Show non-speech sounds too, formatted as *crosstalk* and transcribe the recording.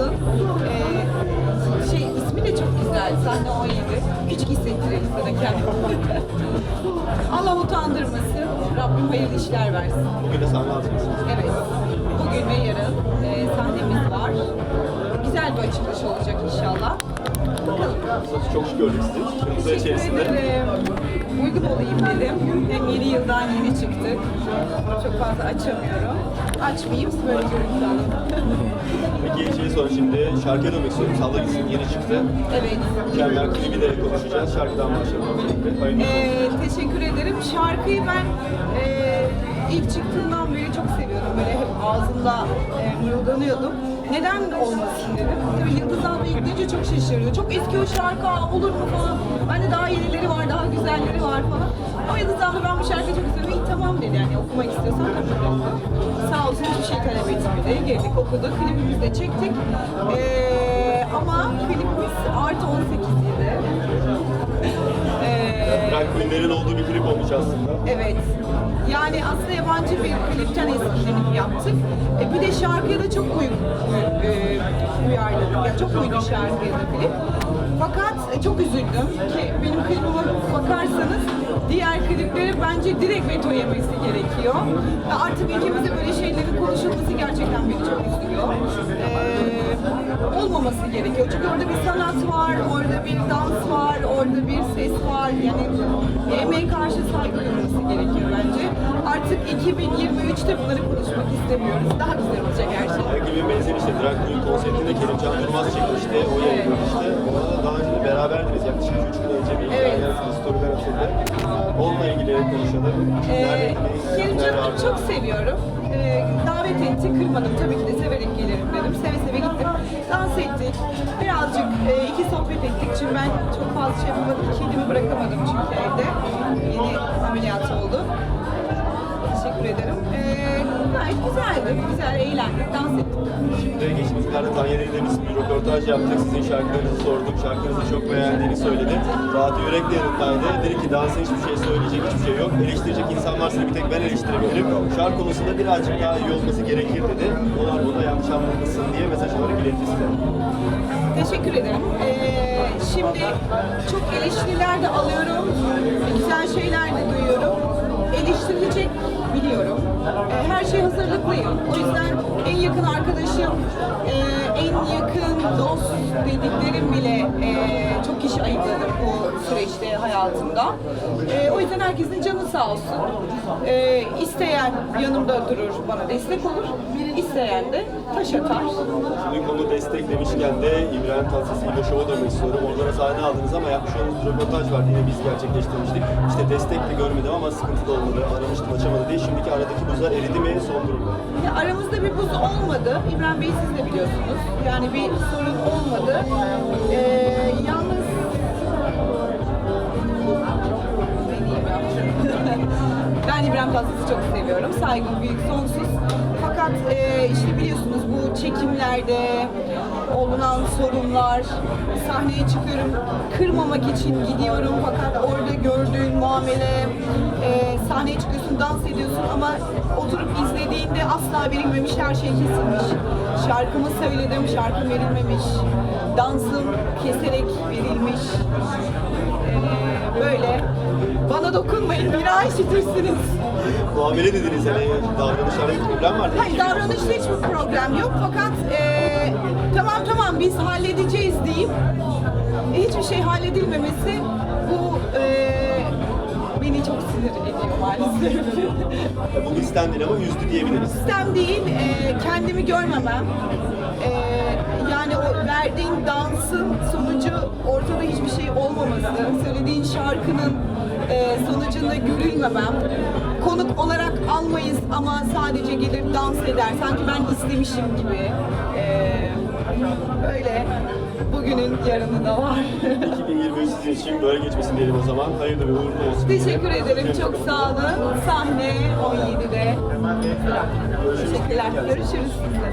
Yıldız'ın e, şey ismi de çok güzel. Sahne 17. Küçük hissettirir insana kendini. *laughs* Allah utandırmasın. Rabbim hayırlı işler versin. Bugün de sahne aldınız. Evet. Bugün ve yarın e, sahnemiz var. Güzel bir açılış olacak inşallah. Çok gördük sizi. Kırmızı Teşekkür içerisinde. ederim. Uygun olayım dedim. Hem yeni yıldan yeni çıktık. Çok fazla açamıyorum. Açmayayım, böyle görüntü. *laughs* Peki şeyi sonra şimdi şarkıya dönmek istiyorum. Salla gitsin yeni çıktı. evet. Mükemmel klibi de konuşacağız. Şarkıdan başlayalım. Ee, teşekkür ederim. Şarkıyı ben e, ilk çıktığından beri çok seviyordum. Böyle hep ağzımda e, mırıldanıyordum. Neden olmasın dedim. Tabii Yıldız abla ilk duyunca çok şaşırıyor. Çok eski o şarkı olur mu falan. Ben de daha yenileri var, daha güzelleri var falan. Ama Yıldız abla ben bu şarkıyı çok istiyorum. İyi tamam dedi yani okumak istiyorsan okuyalım. Sağ olsun hiçbir şey talep etmedi. Geldik okuduk, klibimizi de çektik. Ee, ama klibimiz artı 18 idi. Ee, Drag Queen'lerin olduğu klip olmuş aslında. Evet. Yani aslında yabancı bir klipten esinlenip yaptık. E, bir de şarkıya da çok uy, uy- e, uyarladık. Yani çok uydu şarkıya da klip. Fakat e, çok üzüldüm ki benim klibime bakarsanız diğer klipleri bence direkt veto yemesi gerekiyor. E, artık ülkemizde böyle şeylerin konuşulması gerçekten beni çok üzüyor. E, olmaması gerekiyor. Çünkü orada bir sanat var, orada bir dans var, orada bir 2023'te bunları konuşmak istemiyoruz. Daha güzel olacak her şey. Her gibi benzer işte Drag Queen konseptinde Kerimcan Durmaz çekmişti. O yayınlamıştı. Ona da daha önce de beraberdiniz. Yaklaşık 3 gün önce bir Evet. evet. storyler atıldı. Onunla ilgili konuşalım. Ee, Kerimcan'ı çok seviyorum. Ee, davet etti, kırmadım. Tabii ki de severek gelirim dedim. Seve seve gittim. Dans ettik. Birazcık e, iki sohbet ettik. Çünkü ben çok fazla şey yapamadım. Kedimi bırakamadım çünkü evde. Yeni ameliyat oldu. Teşekkür ederim. Ee, gayet güzeldi. Güzel, eğlendik, dans ettik. Şimdi geçtiğimiz günlerde Tanya ile biz bir röportaj yaptık. Sizin şarkılarınızı sorduk. Şarkınızı çok beğendiğini söyledi. Fatih Yürek de yanındaydı. Dedi ki dansa hiçbir şey söyleyecek hiçbir şey yok. Eleştirecek insan varsa bir tek ben eleştirebilirim. Şarkı konusunda birazcık daha iyi olması gerekir dedi. Onlar burada yanlış anlamasın diye mesaj olarak iletti size. Teşekkür ederim. Ee, şimdi çok eleştiriler de alıyorum. Güzel şeyler de duyuyorum. Eleştirilecek biliyorum. Ee, her şey hazırlıklıyım. O yüzden en yakın arkadaşım, e, en yakın dost dediklerim bile e, çok kişi ayıpladı bu süreçte hayatımda. E, o yüzden herkesin canı sağ olsun. E, isteyen yanımda durur, bana destek olur. İsteyen de taş atar. Şimdi konu destek demişken de İbrahim Tatlıses İbo Show'a dönmek istiyorum. Orada da sahne aldınız ama yapmış olduğunuz röportaj var. Yine biz gerçekleştirmiştik. İşte destek de görmedim ama sıkıntı da olmadı. Aramıştım açamadı diye. Şimdiki aradaki buzlar eridi mi? Son durumda. Ya aramızda bir buz olmadı. İbrahim Bey siz de biliyorsunuz. Yani bir sorun Tatlıses'i çok seviyorum. Saygım büyük, sonsuz. Fakat e, işte biliyorsunuz bu çekimlerde olunan sorunlar, sahneye çıkıyorum, kırmamak için gidiyorum fakat orada gördüğün muamele, e, sahneye çıkıyorsun, dans ediyorsun ama oturup izlediğinde asla verilmemiş her şey kesilmiş. Şarkımı söyledim, şarkım verilmemiş. Dansım keserek verilmiş. Böyle. Bana dokunmayın, bina işitirsiniz. Muamele dediniz hani davranışlarda bir problem vardı. Hayır davranışta hiçbir problem yok fakat e, tamam tamam biz halledeceğiz deyip hiçbir şey halledilmemesi bu e, Bu bizden değil ama üzdü diyebiliriz. Sistem değil, e, kendimi görmemem. E, yani o verdiğin dansın sonucu ortada hiçbir şey olmaması, söylediğin şarkının e, sonucunda görülmemem. Konuk olarak almayız ama sadece gelir dans eder. Sanki ben istemişim gibi. E, böyle bugünün yarını da var. *laughs* 2023 sizin için böyle geçmesin diyelim o zaman. Hayırlı ve uğurlu olsun. Teşekkür ederim. Çok sağ olun. Sahne 17'de. Teşekkürler. Görüşürüz sizinle.